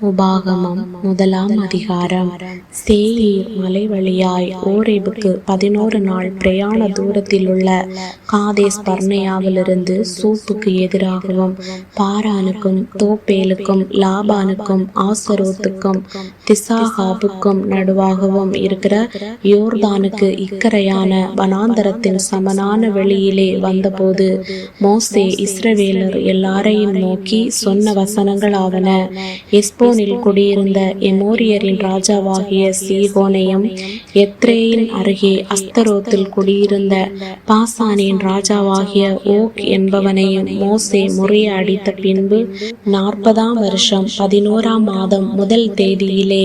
உபாகமம் முதலாம் அதிகாரம். சேயீர் மலை வழியாய் ஓரேபுக்கு பதினோரு நாள் பிரயாண தூரத்தில் உள்ள காதேஸ் பர்ணையாவிலிருந்து சூப்புக்கு எதிராகவும் பாரானுக்கும் தோப்பேலுக்கும் லாபானுக்கும் ஆசரோத்துக்கும் திசாகாபுக்கும் நடுவாகவும் இருக்கிற யோர்தானுக்கு இக்கரையான வனாந்தரத்தின் சமனான வெளியிலே வந்தபோது மோசே இஸ்ரவேலர் எல்லாரையும் நோக்கி சொன்ன வசனங்களாவன. எஸ்போனில் குடியிருந்த எமோரியரின் ராஜாவாகிய சீகோனையும் எத்ரேயின் அருகே அஸ்தரோத்தில் குடியிருந்த பாசானின் ராஜாவாகிய ஓக் என்பவனையும் மோசே முறையடித்த பின்பு நாற்பதாம் வருஷம் பதினோராம் மாதம் முதல் தேதியிலே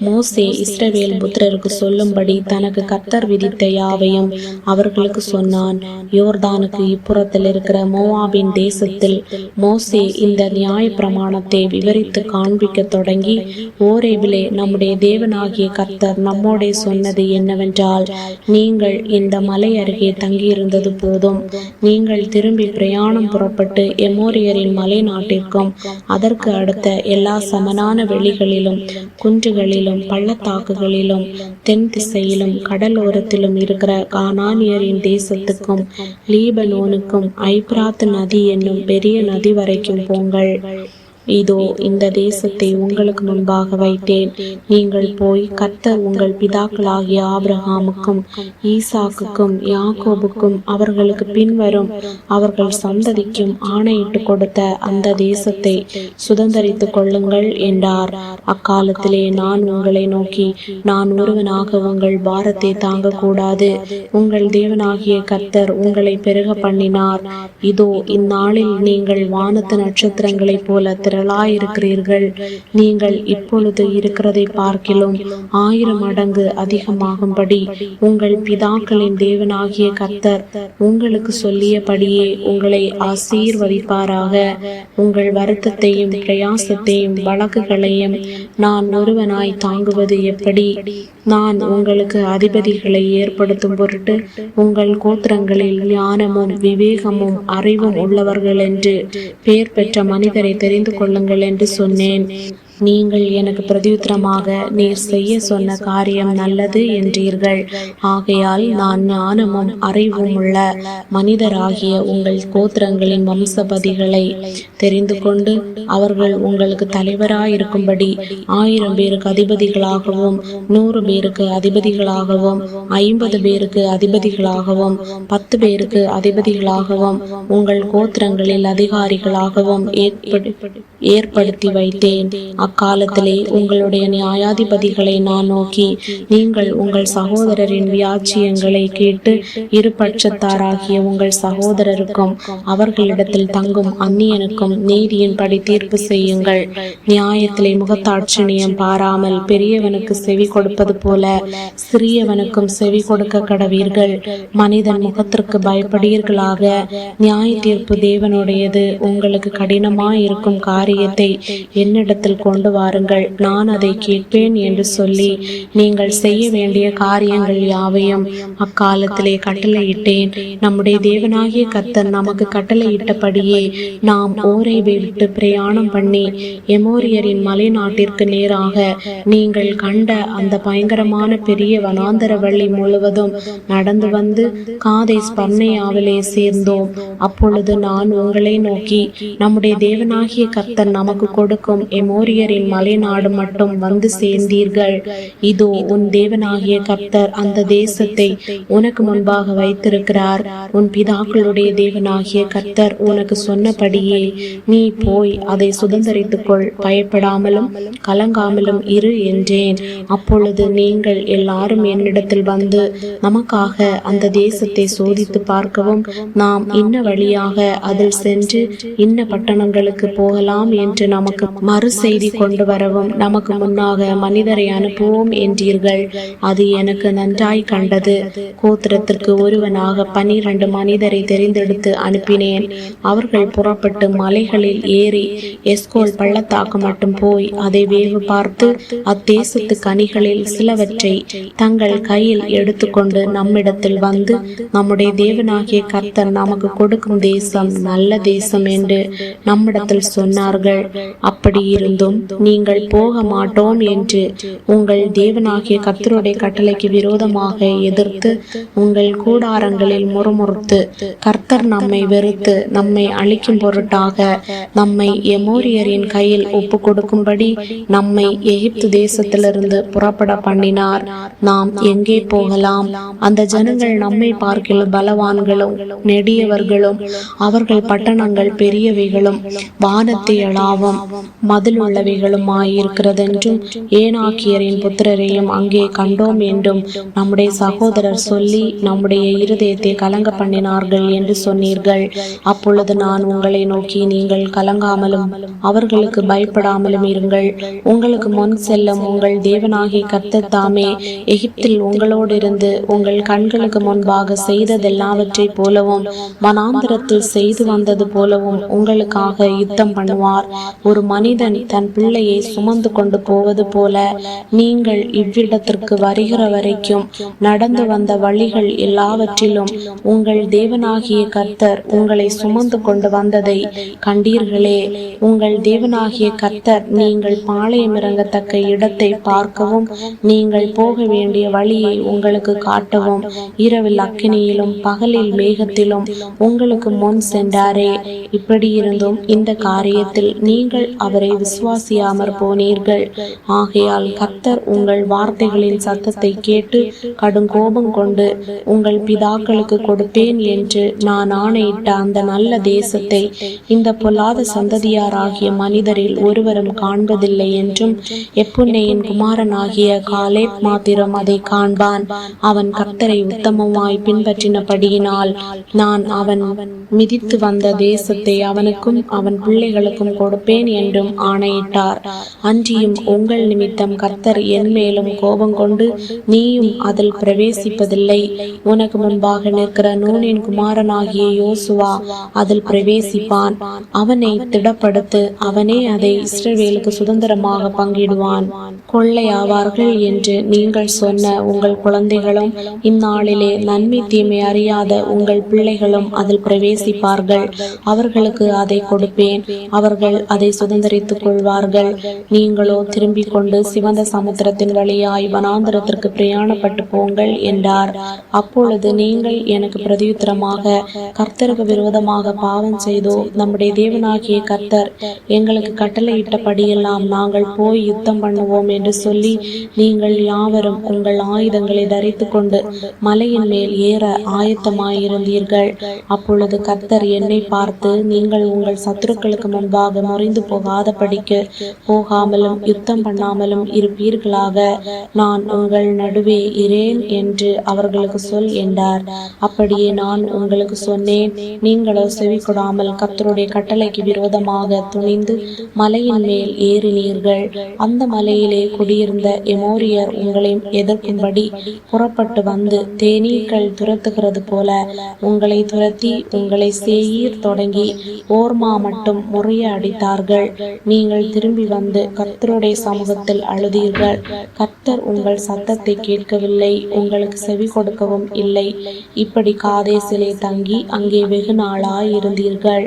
மோசே இஸ்ரவேல் புத்திரருக்கு சொல்லும்படி தனக்கு கத்தர் விதித்த யாவையும் அவர்களுக்கு சொன்னான். யோர்தானுக்கு இப்புறத்தில் இருக்கிற மோவாபின் தேசத்தில் மோசே இந்த நியாய பிரமாணத்தை விவரித்து காண்பிக்க தொடங்கி ஓரேபிலே நம்முடைய தேவனாகிய கர்த்தர் நம்மோடே சொன்னது என்னவென்றால் நீங்கள் இந்த மலை அருகே தங்கியிருந்தது போதும். நீங்கள் திரும்பி பிரயாணம் புறப்பட்டு எமோரியரின் மலை நாட்டிற்கும் அதற்கு அடுத்த எல்லா சமனான வெளிகளிலும் குன்றுகளிலும் பள்ளத்தாக்குகளிலும் தென் திசையிலும் கடலோரத்திலும் இருக்கிற கானானியரின் தேசத்துக்கும் லீபனோனுக்கும் ஐப்ராத் நதி என்னும் பெரிய நதி வரைக்கும் போங்கள். இதோ இந்த தேசத்தை உங்களுக்கு முன்பாக வைத்தேன். நீங்கள் போய் கர்த்தர் உங்கள் பிதாக்களாகிய ஆபிரஹாமுக்கும் ஈசாக்குக்கும் யாக்கோபுக்கும் அவர்களுக்கு பின்வரும் அவர்கள் சந்ததிக்கும் ஆணையிட்டு கொடுத்த அந்த தேசத்தை சுதந்தரித்துக் கொள்ளுங்கள் என்றார். அக்காலத்திலே நான் உங்களை நோக்கி நான் ஒருவனாக உங்கள் பாரத்தை தாங்கக்கூடாது. உங்கள் தேவனாகிய கர்த்தர் உங்களை பெருக பண்ணினார். இதோ இந்நாளில் நீங்கள் வானத்து நட்சத்திரங்களைப் போல திரளாயிருக்கிறீர்கள் நீங்கள் இப்பொழுது இருக்கிறதை பார்க்கிலும் ஆயிரம் மடங்கு அதிகமாகும்படி உங்கள் பிதாக்களின் தேவனாகிய கர்த்தர் உங்களுக்கு சொல்லியபடியே உங்களை ஆசீர்வதிப்பாராக. உங்கள் வருத்தத்தையும் பிரயாசத்தையும் வழக்குகளையும் நான் ஒருவனாய் தாங்குவது எப்படி? நான் உங்களுக்கு அதிபதிகளை ஏற்படுத்தும் பொருட்டு உங்கள் கோத்திரங்களில் ஞானமும் விவேகமும் அறிவும் உள்ளவர்கள் என்று பெயர் பெற்ற மனிதரை தெரிந்து கொள்ளுங்கள் என்று சொன்னேன். நீங்கள் எனக்கு பிரதியுத்தரமாக நீர் செய்ய சொன்ன காரியம் நல்லது என்றீர்கள். ஆகையால் நான் ஞானமும் அறிவும் உள்ள மனிதராகிய உங்கள் கோத்திரங்களின் வம்சபதிகளை தெரிந்து கொண்டு அவர்கள் உங்களுக்கு தலைவராயிருக்கும்படி ஆயிரம் பேருக்கு அதிபதிகளாகவும் நூறு பேருக்கு அதிபதிகளாகவும் ஐம்பது பேருக்கு அதிபதிகளாகவும் பத்து பேருக்கு அதிபதிகளாகவும் உங்கள் கோத்திரங்களில் அதிகாரிகளாகவும் ஏற்படுத்தி வைத்தேன். அக்காலத்திலே உங்களுடைய நியாயாதிபதிகளை நான் நோக்கி நீங்கள் உங்கள் சகோதரரின் வியாச்சியங்களை கேட்டு இருபட்சத்தாராகிய உங்கள் சகோதரருக்கும் அவர்களிடத்தில் தங்கும் அந்நியனுக்கும் நீதியின்படி தீர்ப்பு செய்யுங்கள். நியாயத்திலே முகத்தாட்சிணியம் பாராமல் பெரியவனுக்கு செவி கொடுப்பது போல சிறியவனுக்கும் செவி கொடுக்க கடவீர்கள். மனிதன் முகத்திற்கு பயப்படுவீர்களாக நியாய தீர்ப்பு தேவனுடையது. உங்களுக்கு கடினமாயிருக்கும் காரியத்தை என்னிடத்தில் கொண்டு வாருங்கள். நான் அதை கேட்பேன் என்று சொல்லி நீங்கள் செய்ய வேண்டிய காரியங்கள் யாவையும் அக்காலத்திலே கட்டளையிட்டேன். நம்முடைய தேவனாகிய கர்த்தர் நமக்கு கட்டளையிட்டபடியே நாம் ஓரை விட்டு பிரயாணம் பண்ணி எமோரியரின் மலை நாட்டிற்கு நேராக நீங்கள் கண்ட அந்த பயங்கரமான பெரிய வனாந்தர வழி முழுவதும் நடந்து வந்து காதை ஸ்பர்ணையாவிலே சேர்ந்தோம். அப்பொழுது நான் உங்களை நோக்கி நம்முடைய தேவனாகிய கர்த்தர் நமக்கு கொடுக்கும் எமோரியரின் மலைநாடு மட்டும் வந்து சேர்ந்தீர்கள். இதோ உன் தேவனாகிய கர்த்தர் அந்த தேசத்தை உனக்கு முன்பாக வைத்திருக்கிறார். உன் பிதாக்களுடைய தேவனாகிய கர்த்தர் உனக்கு சொன்னபடியே நீ போய் அதை சுதந்திரித்துக்கொள். பயப்படாமலும் கலங்காமலும் இரு என்றேன். அப்பொழுது நீங்கள் எல்லாரும் என்னிடத்தில் வந்து நமக்காக அந்த தேசத்தை சோதித்து பார்க்கவும் நாம் இன்ன வழியாக அதில் சென்று இன்ன பட்டணங்களுக்கு போகலாம் என்று நமக்கு மறு செய்தி கொண்டு வரவும் நமக்கு முன்னாக மனிதரை அனுப்புவோம் என்றீர்கள். அது எனக்கு நன்றாய் கண்டது. கோத்திரத்திற்கு ஒருவனாக பனிரண்டு மனிதரை தெரிந்தெடுத்து அனுப்பினேன். அவர்கள் புறப்பட்டு மலைகளில் ஏறி எஸ்கோல் பள்ளத்தாக்கு மட்டும் போய் அதை வேவு பார்த்து அத்தேசத்து கனிகளில் சிலவற்றை தங்கள் கையில் எடுத்துக்கொண்டு நம்மிடத்தில் வந்து நம்முடைய தேவனாகிய கர்த்தர் நமக்கு கொடுக்கும் தேசம் நல்ல தேசம் என்று நம்மிடத்தில் சொன்னார்கள். அப்படி இருந்தும் நீங்கள் போக மாட்டோம் என்று உங்கள் தேவனாகிய கர்த்தருடைய கட்டளைக்கு விரோதமாக எதிர்த்து உங்கள் கூடாரங்களில் முறுமுறுத்து கர்த்தர் நம்மை வெறுத்து நம்மை அழிக்கும் பொருட்டாக நம்மை எமோரியரின் கையில் ஒப்பு கொடுக்கும்படி நம்மை எகிப்து தேசத்திலிருந்து புறப்பட பண்ணினார். நாம் எங்கே போகலாம்? அந்த ஜனங்கள் நம்மை பார்க்கிலும் பலவான்களும் நெடியவர்களும் அவர்கள் பட்டணங்கள் பெரியவைகளும் வானத்தை அளாவும் மதில் உள்ளவை மதிலுள்ளவைகளுமாயிருக்கிறதென்றும் ஏனாக்கியரின் புத்திரரையும் அங்கே கண்டோம் என்றும் நம்முடைய சகோதரர் சொல்லி நம்முடைய இருதயத்தை கலங்க பண்ணினார்கள் என்று சொன்னீர்கள். அப்பொழுது நான் உங்களை நோக்கி நீங்கள் கலங்காமலும் அவர்களுக்கு பயப்படாமலும் இருங்கள். உங்களுக்கு முன் செல்லும் உங்கள் தேவனாகி கர்த்தத்தாமே எகிப்தில் உங்களோடு இருந்து உங்கள் கண்களுக்கு முன்பாக செய்ததெல்லாவற்றை போலவும் மனாந்திரத்தில் செய்து வந்தது போலவும் உங்களுக்காக யுத்தம் பண்ணுவார். ஒரு மனிதன் தன் பிள்ளையை சுமந்து கொண்டு போவது போல நீங்கள் இவ்விடத்திற்கு வருகிற வரைக்கும் நடந்து வந்த வழிகள் எல்லாவற்றிலும் உங்கள் தேவனாகிய கர்த்தர் உங்களை சுமந்து கொண்டு வந்ததை கண்டீர்களே. உங்கள் தேவனாகிய கர்த்தர் நீங்கள் பாளையம் இறங்கத்தக்க இடத்தை பார்க்கவும் நீங்கள் போக வேண்டிய வழியை உங்களுக்கு காட்டவும் இரவில் அக்கினியிலும் பகலில் மேகத்திலும் உங்களுக்கு முன் சென்றாரே. இப்படி இருந்தும் இந்த காரியத்தில் நீங்கள் அவரை விசுவாசி விசுவாசியாமற் போனீர்கள். ஆகையால் கத்தர் உங்கள் வார்த்தைகளின் சத்தத்தை கேட்டு கடும் கோபம் கொண்டு உங்கள் பிதாக்களுக்கு கொடுப்பேன் என்று நான் ஆணையிட்ட அந்த நல்ல தேசத்தை இந்த பொல்லாத சந்ததியாராகிய மனிதரில் ஒருவரும் காண்பதில்லை என்றும் எப்புன்னையின் குமாரனாகிய காலே மாத்திரம் அதை காண்பான். அவன் கர்த்தரை உத்தமமாய் பின்பற்றினபடியினால் நான் அவன் மிதித்து வந்த தேசத்தை அவனுக்கும் அவன் பிள்ளைகளுக்கும் கொடுப்பேன் என்றும் ஆணையிட்டார் மாட்டார் அன்றியும் உங்கள் நிமித்தம் கர்த்தர் என் மேலும் கோபம் கொண்டு நீயும் அதில் பிரவேசிப்பதில்லை. உனக்கு முன்பாக நிற்கிற நூனின் குமாரனாகிய யோசுவா அதில் பிரவேசிப்பான். அவனை திடப்படுத்து அவனே அதை இஸ்ரவேலுக்கு சுதந்திரமாக பங்கிடுவான். கொள்ளையாவார்கள் என்று நீங்கள் சொன்ன உங்கள் குழந்தைகளும் இந்நாளிலே நன்மை தீமை அறியாத உங்கள் பிள்ளைகளும் அதில் பிரவேசிப்பார்கள். அவர்களுக்கு அதை கொடுப்பேன். அவர்கள் அதை சுதந்திரித்துக் கொள்வார்கள் நீங்களோ திரும்பிக் கொண்டு சிவந்த சமுத்திரத்தின் வழியாய் வனாந்திரத்திற்கு பிரயாணப்பட்டு போங்கள் என்றார். அப்பொழுது நீங்கள் எனக்கு பிரதியுத்தரமாக கர்த்தருக்கு விரோதமாக பாவம் செய்தோ நம்முடைய தேவனாகிய கர்த்தர் எங்களுக்கு கட்டளையிட்டபடியெல்லாம் நாங்கள் போய் யுத்தம் பண்ணுவோம் என்று சொல்லி நீங்கள் யாவரும் உங்கள் ஆயுதங்களை தரித்து கொண்டு மலையின் மேல் ஏற ஆயத்தமாயிருந்தீர்கள். அப்பொழுது கர்த்தர் என்னை பார்த்து நீங்கள் உங்கள் சத்துருக்களுக்கு முன்பாக முறிந்து போகாதபடிக்கு போகாமலும் யுத்தம் பண்ணாமலும் இருப்பீர்களாக. நான் உங்கள் நடுவே இரேன் என்று அவர்களுக்கு சொல் என்றார். அப்படியே நான் உங்களுக்கு சொன்னேன். நீங்களோ செவி கொடாமல் கத்தருடைய கட்டளைக்கு விரோதமாக துணிந்து மலையின் மேல் ஏறினீர்கள். அந்த மலையிலே குடியிருந்த எமோரியர் உங்களையும் எதிர்க்கும்படி புறப்பட்டு வந்து தேனீக்கள் துரத்துகிறது போல உங்களை துரத்தி உங்களை சேயீர் தொடங்கி ஓர்மா மட்டும் முறைய அடித்தார்கள். நீங்கள் திரும்பி வந்து கர்த்தருடைய சமூகத்தில் அழுதீர்கள். கர்த்தர் உங்கள் சத்தத்தை கேட்கவில்லை உங்களுக்கு செவி கொடுக்கவும் இல்லை. இப்படி காதேசிலே தங்கி அங்கே வெகு நாளாய் இருந்தீர்கள்